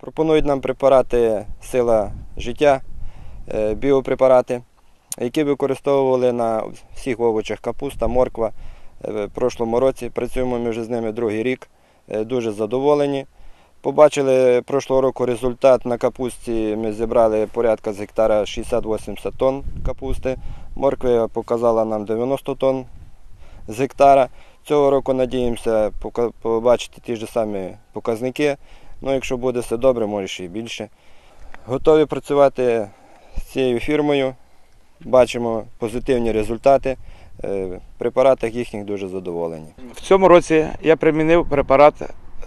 Пропонують нам препарати сила життя, е, біопрепарати, які використовували на всіх овочах капуста, морква. Е, В прошлому році працюємо ми вже з ними другий рік. Е, Дуже задоволені. Побачили прошлого року результат на капусті. Ми зібрали порядка з гектара 60-80 тонн капусти. Моркви показала нам 90 тонн з гектара. Цього року надіємося побачити ті ж самі показники. Ну, якщо буде все добре, може ще й більше. Готові працювати з цією фірмою. Бачимо позитивні результати. Е, В препаратах їхніх дуже задоволені. В цьому році я примінив препарат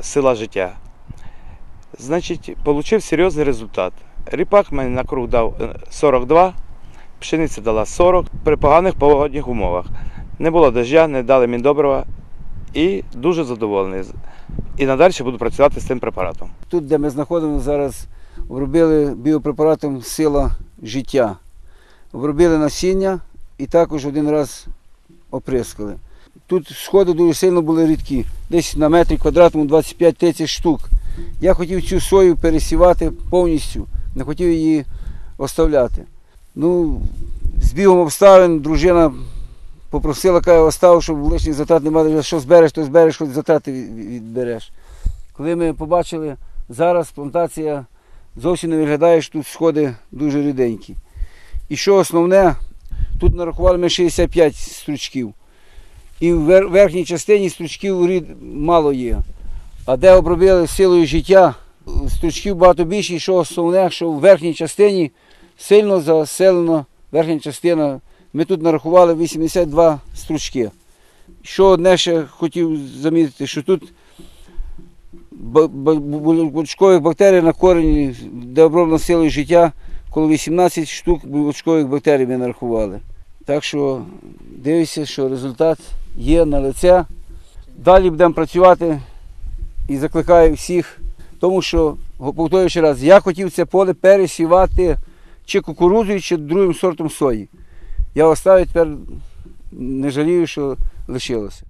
Сила життя. Значить, отримав серйозний результат. Ріпак мені на круг дав е, 42, пшениця дала 40 при поганих погодних умовах. Не було дождя, не дали мені добрива і дуже задоволений. І надалі буду працювати з цим препаратом. Тут, де ми знаходимося зараз, обробили біопрепаратом сила життя. Обробили насіння і також один раз оприскали. Тут сходи дуже сильно були рідкі, десь на метрі квадратному 25-30 штук. Я хотів цю сою пересівати повністю, не хотів її оставляти. Ну, з бігом обставин дружина попросила, каже, остав, щоб лишніх затрат немає, що збереш, то збереш, хоч затрати відбереш. Коли ми побачили, зараз плантація зовсім не виглядає, що тут сходи дуже ріденькі. І що основне, тут нарахували ми 65 стручків. І в верхній частині стручків рід мало є. А де обробили силою життя, стручків багато більше, і що основне, що в верхній частині сильно заселена верхня частина. Ми тут нарахували 82 стручки. Що одне ще хотів замітити, що тут ба- ба- бу- бочкових бактерій на корені, де оброблено силою життя, коло 18 штук бочкових бактерій ми нарахували. Так що дивися, що результат є на лице. Далі будемо працювати і закликаю всіх, тому що, повторюю ще раз, я хотів це поле пересівати чи кукурудзою, чи другим сортом сої. Я оставив тепер не жалію, що лишилося.